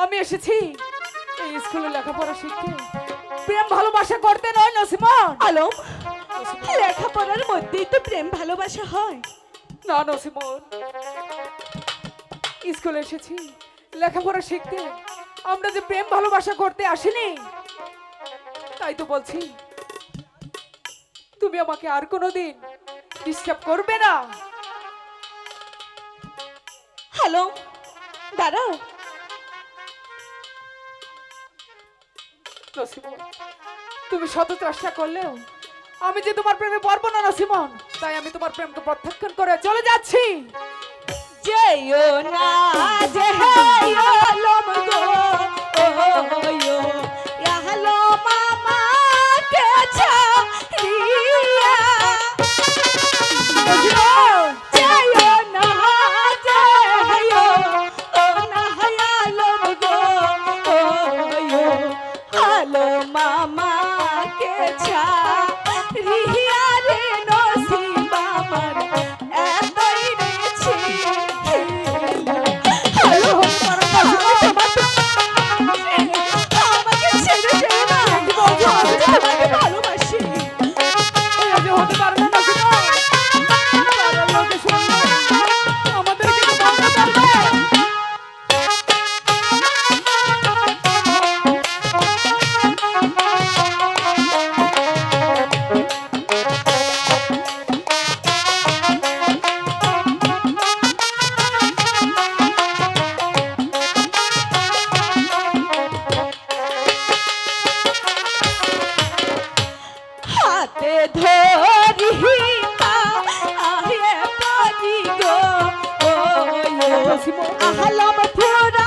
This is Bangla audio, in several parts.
আমি এসেছি এই স্কুলে লেখাপড়া শিখতে। প্রেম ভালোবাসা করতে নয় নসিমন। আলম লেখাপড়ার মধ্যেই তো প্রেম ভালোবাসা হয়। না নসিমন। স্কুলে এসেছি লেখাপড়া শিখতে। আমরা যে প্রেম ভালোবাসা করতে আসিনি তাই তো বলছি তুমি আমাকে আর কোনোদিন ডিস্টার্ব করবে না। হ্যালো? দাঁড়াও। নসিমন তুমি শত চেষ্টা করলেও আমি যে তোমার প্রেমে পারব না নসিমন তাই আমি তোমার প্রেমকে প্রত্যাখ্যান করে চলে যাচ্ছি। যেও না যে আলম গো ওয়ো হাতে ধরি আহলাম পুরা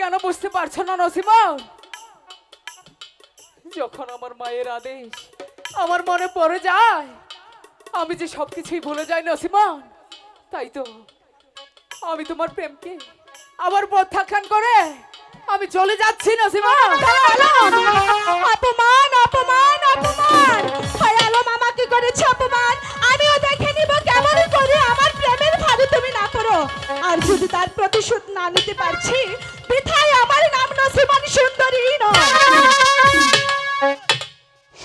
কেন বুঝতে পারছ না নসিম? যখন আমার মায়ের আদেশ আমার মনে পড়ে যায়, আমি যে সবকিছুই ভুলে যাই নসিমন তাই তো আমি তোমার প্রেমকে আবার প্রত্যাখ্যান করে আমি চলে যাচ্ছি নসিমন